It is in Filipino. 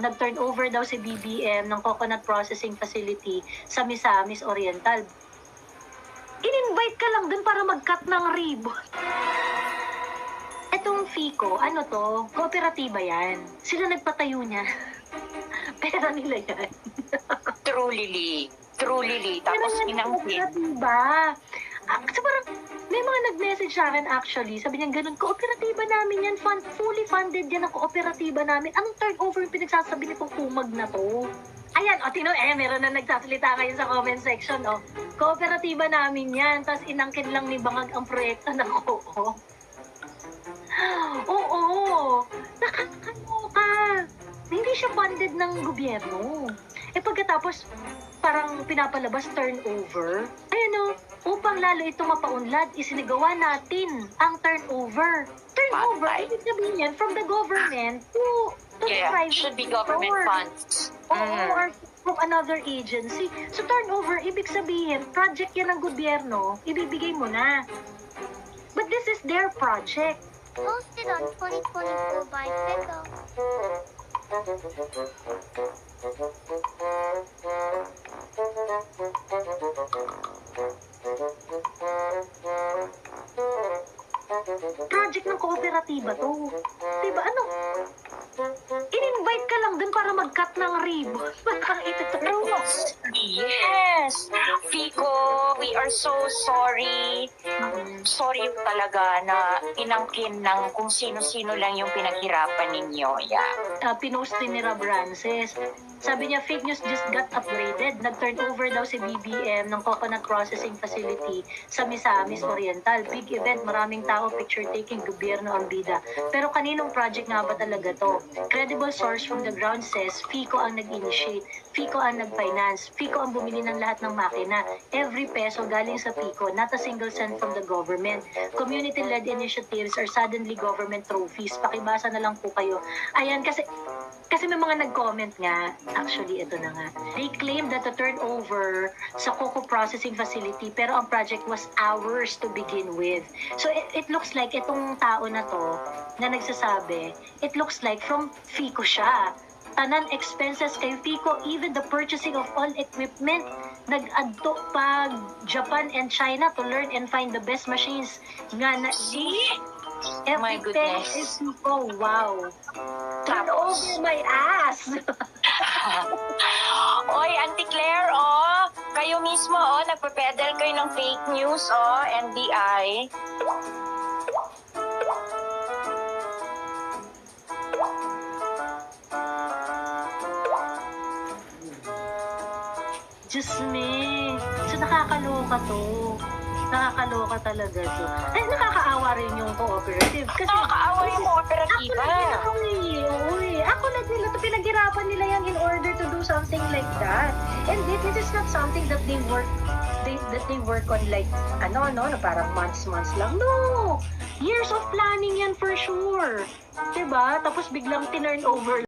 nag-turn over daw si BBM ng coconut processing facility sa Misamis Oriental. In-invite ka lang dun para mag-cut ng ribbon. Etong FICO, ano to? Kooperatiba yan. Sila nagpatayo niya. Pera nila yan. Truly, truly. Tapos Pero yan, inangkin. Kooperatiba. Ah, kasi parang, may mga nag-message sa akin actually. Sabi niya, ganun, kooperatiba namin yan. Fund, fully funded yan ang kooperatiba namin. Anong turnover yung pinagsasabi nitong kumag na to? Ayan, o tino, eh, meron na nagsasalita ngayon sa comment section, o. Kooperatiba namin yan. Tapos inangkin lang ni Bangag ang proyekto ng oo. Oo, nakakaloka. Hindi siya funded ng gobyerno. Eh pagkatapos, parang pinapalabas turnover. Ayun o, upang lalo ito mapaunlad, isinigawa natin ang turnover. Turnover, Patay. ibig sabihin yan, from the government to, to the Yeah, private should be government sector. funds. Oo, Mm. or from another agency. So turnover, ibig sabihin, project yan ng gobyerno, ibibigay mo na. But this is their project. Posted on 2024 by Fico. Project ng kooperatiba to. Diba ano? In-invite ka lang dun para mag-cut ng ribbon. Parang ito Yes! Fico, we are so sorry. Sorry talaga na inangkin ng kung sino-sino lang yung pinaghirapan ninyo. Yeah. uh, pinost din ni Rob Rances. Sabi niya, fake news just got upgraded. Nag-turn over daw si BBM ng coconut processing facility sa Misamis Oriental. Big event, maraming tao, picture taking, gobyerno ang bida. Pero kaninong project nga ba talaga to? Credible source from the ground says, FICO ang nag-initiate, FICO ang nag-finance, FICO ang bumili ng lahat ng makina. Every peso galing sa FICO, not a single cent from the government. Community-led initiatives are suddenly government trophies. Pakibasa na lang po kayo. Ayan, kasi kasi may mga nag-comment nga, actually ito na nga. They claim that the turnover sa cocoa processing facility pero ang project was ours to begin with. So it, it looks like itong tao na to na nagsasabi, it looks like from FICO siya. Tanan expenses kay FICO, even the purchasing of all equipment, nag-adto pa Japan and China to learn and find the best machines nga na See? Every My goodness. is FICO, wow. Turn over my ass! Oy, Auntie Claire, oh, kayo mismo, oh, nagpe-peddle kayo ng fake news, oh, NBI. Diyos me. So nakakaloka to. Nakakaloka talaga to. Eh, nakakaawa rin yung cooperative. Kasi, Nakakaawa yung kooperatiba. Ako nila to eh. Ako nag nila to. Pinaghirapan nila yan in order to do something like that. And this, this is not something that they work they, that they work on like, ano, no, na parang months, months lang. No! Years of planning yan for sure. Diba? Tapos biglang tinurn over